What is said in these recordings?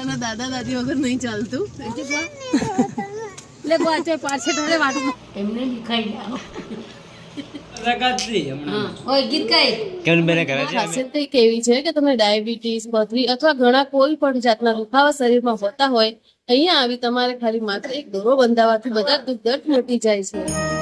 એના દાદા વગર નહીં ચાલતું. પાછે ઢોળે વાટું. એમને છે? ખાસિયત એવી છે કે તમે ડાયાબિટીસ પથરી અથવા ઘણા કોઈ પણ જાતના દુખાવા શરીરમાં હોતા હોય અહીંયા આવી તમારે ખાલી માત્ર એક દોરો બંધાવવાથી બધા દુઃખ દર્દ મટી જાય છે.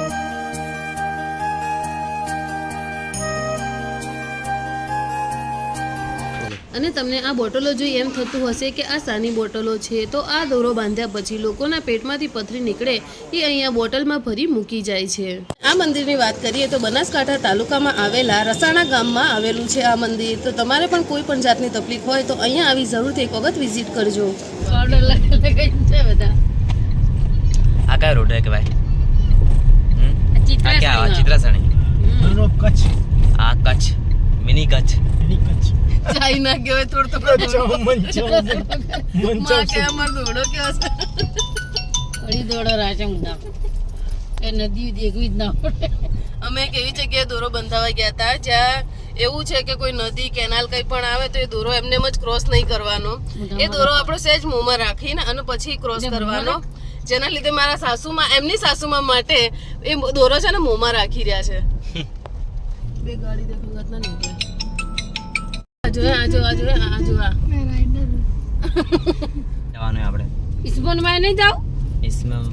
અને તમને આ બોટલો જોઈ એમ થતું હશે કે આ સાની બોટલો છે. તો આ દોરો બાંધ્યા પછી લોકોના પેટમાંથી પથરી નીકળે એ અહીંયા બોટલમાં ભરી મૂકી જાય છે. આ મંદિરની વાત કરીએ તો બનાસકાંઠા તાલુકામાં આવેલા રસાણા ગામમાં આવેલું છે આ મંદિર. તો તમારે પણ કોઈ પણ જાતની તકલીફ હોય તો અહીંયા આવી જરૂરથી એક વખત વિઝિટ કરજો. બધા. આ કયો રોડ આ ચિત્રાસણી કચ્છ. આ કચ્છ. મિની કચ્છ એની કચ્છ ચાઇના કહેવાય થોડું તો કચ્છ મંચો મંચો માં કે અમાર દોડો કેવો છે કડી દોડો રાચે ઊંધા એ નદી દેખવી જ ના પડે. અમે એક એવી જગ્યાએ દોરો બંધાવા ગયા હતા જ્યાં એવું છે કે કોઈ નદી કેનાલ કંઈ પણ આવે તો એ દોરો એમને જ ક્રોસ નહીં કરવાનો. એ દોરો આપણો સહેજ મોંમાં રાખીને અને પછી ક્રોસ કરવાનો. જેના લીધે મારા સાસુમાં એમની સાસુમાં માટે એ દોરો છે ને મોંમાં રાખી રહ્યા છે. બે ગાડી આ જોયા આ જોયા જોયા મેં રાઈડર જવાનું આપણે. ઇસ્મોનમાં નહીં જાવ ઇસ્મોન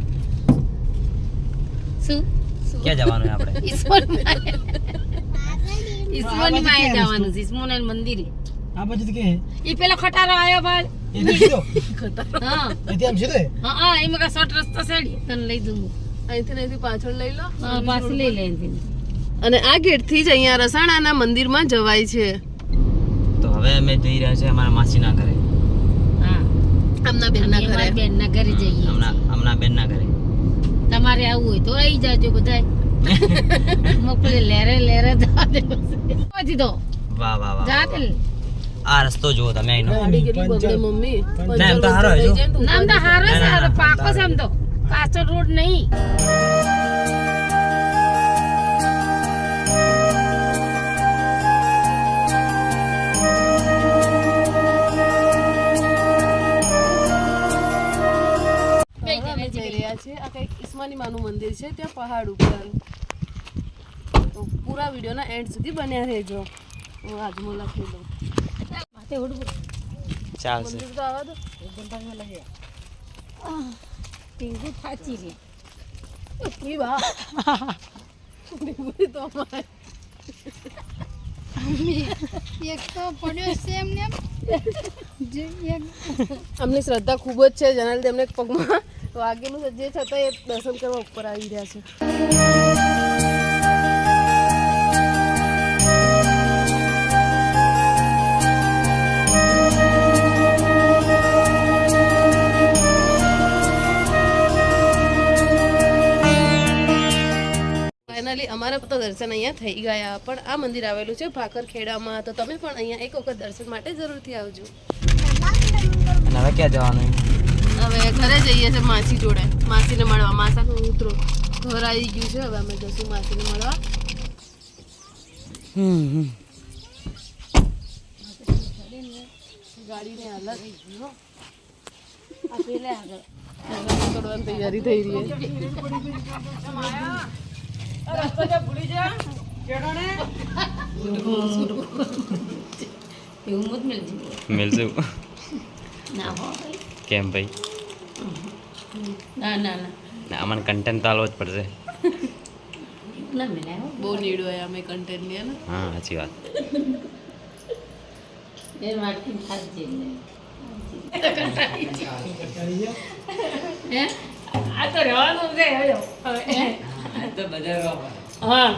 શું? ક્યાં જવાનું આપણે? ઇસ્મોનમાં ઇસ્મોનમાં જવાનું છે ઇસ્મોન મંદિર. આ બાજુ કે ઈ પેલો ખટારો આયો ભાઈ. અને આ ગેટથી જ અહીંયા રસાણાના મંદિરમાં જવાય છે. હવે અમે જઈ રહ્યા છે અમારા માસીના ઘરે. હા. બેનના ઘરે? બેનના ઘરે જઈએ હમણાં હમણાં બેનના ઘરે. તમારે આવવું હોય તો આવી જાજો બધા મોકલે લેરે લેરે જા તો. વાહ વાહ વાહ જાતે. આ રસ્તો જુઓ તમે ગાડી મમ્મી? નામ તો હારો તો. નામ તો હારો છે પાકો છે આમ તો. કાચો રોડ નહીં. આ માનું મંદિર છે ત્યાં પહાડ ઉપર. તો પૂરા વિડીયોના એન્ડ સુધી બન્યા રહેજો. હું આજમો લખી દઉં માથે ઉડવું. ચાલશે. મંદિર તો આવા દો. ટીંગુ થાચી રે ઈ બા ડીંગુરી તો અમારે. એક શ્રદ્ધા ખૂબ જ છે. જેના લીધે એમને પગમાં વાગેલું છે જે થતા એ દર્શન કરવા ઉપર આવી રહ્યા છે. ફાઇનલી અમારા તો દર્શન અહીંયા થઈ ગયા પણ આ મંદિર આવેલું છે ભાકરખેડામાં. તો તમે પણ અહીંયા એક વખત દર્શન માટે જરૂરથી આવજો. હવે ક્યાં જવાનું? હવે ઘરે જઈએ છે માસી જોડે. માસીને મળવા. માસાનું ઉતરો. ઘર આવી ગયું છે. હવે અમે જશું માસીને મળવા. ગાડીની હાલત જો. આગળ આગળ નીકળવાની તૈયારી થઈ રહી છે એવું મત મિલજે. મિલશું ના હોય. કેમ ભાઈ? ના ના ના. ના અમને કન્ટેન્ટ તો આલવો જ પડશે. ના મિલાય હો. બહુ નીડ હોય અમે કન્ટેન્ટની હે ને? હા સાચી વાત. આ તો રહેવાનું છે હવે. હા?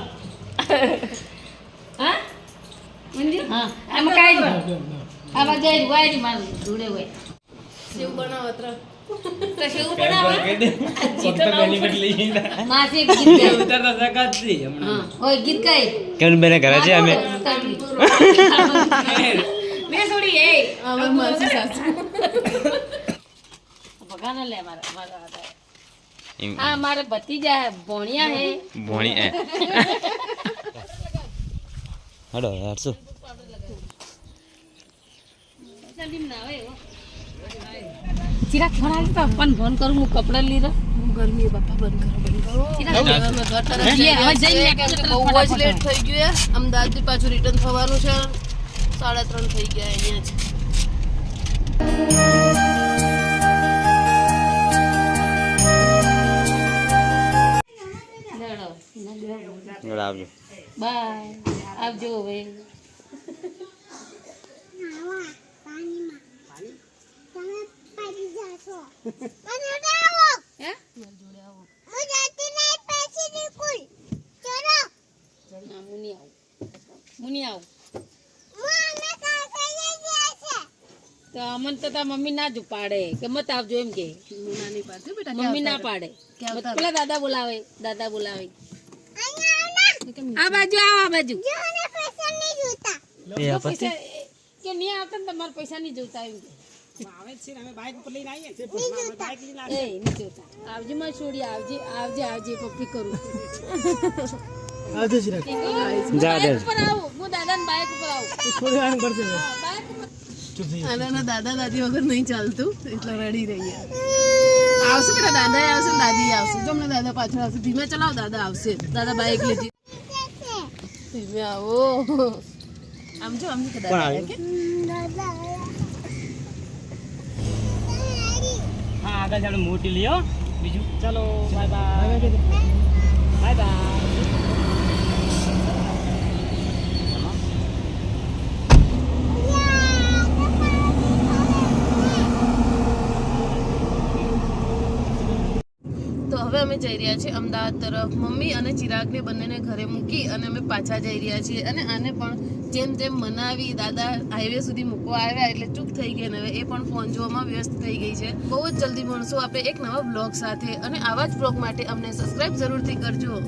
હા. હા? આમાં કાંઈ આમાં જાય વાય મારું જોડે હોય. સેવ બનાવો તો શેવું બનાવે માસી એક ગીત ગાય. હા ઓય ગીત ગાય. કેમ બેને કરે છે અમે મેં છોડી એ. હવે માસી સાસુ. ભગાના લે મારા મારા હાથે. એમ. આ મારે ભતીજા હે ભોણિયા હે. ભોણી એ. હડો યાર શું જલ્દી ના આવે ફોન આવી તો પણ ફોન કરું હું કપડા લીધા હું ગરમી બાપા બંધ કરો બંધ કરો. બહુ જ લેટ થઈ ગયું યાર અમદાવાદથી પાછું રિટર્ન થવાનું છે. સાડા ત્રણ થઈ ગયા અહીંયા જ. આવજો. બાય. આવજો હવે. હે ના, હું નહીં આવું હું નહીં આવું તો અમન તો તાર મમ્મી ના જ પાડે કે મત આવજો એમ કે. મમ્મી ના પાડે. પેલા દાદા બોલાવે દાદા બોલાવે. આ બાજુ આવો આ બાજુ. પૈસા કે નહીં આવતા ને તમારે પૈસા નહીં જોતા એમ કે. એ નહીં જોતા આવજે માં છોડી આવજે આવજે આવજે પપ્પી કરું આવજો ચિરાગ બાઇક ઉપર આવું હું દાદા બાઇક ઉપર આવું. થોડી વાર કરશે હવે. બાઇક ઉપર. ચૂપ થઈ અને એના દાદા દાદી વગર નહીં ચાલતું એટલે રડી રહી આવશે બેટા દાદા આવશે ને દાદી આવશે? જો હમણાં દાદા પાછળ આવશે. ધીમે ચલાવો દાદા આવશે. દાદા બાઈક લીધી ધીમે આવો. આમ જો આમ જો કે દાદા હા આગળ ચાલો મોટી લ્યો બીજું? ચાલો બાય બાય બાય બાય તો હવે જઈ રહ્યા છીએ અમદાવાદ તરફ. મમ્મી અને ચિરાગને બંનેને ઘરે મૂકી અને અમે પાછા જઈ રહ્યા છીએ અને આને પણ જેમ જેમ મનાવી દાદા હાઈવે સુધી મૂકવા આવ્યા એટલે ચૂપ થઈ ગઈ અને એ પણ ફોન જોવામાં વ્યસ્ત થઈ ગઈ છે. બહુ જ જલ્દી મળશું આપણે એક નવા બ્લોગ સાથે અને આવા જ બ્લોગ માટે અમને સબસ્ક્રાઈબ જરૂરથી કરજો.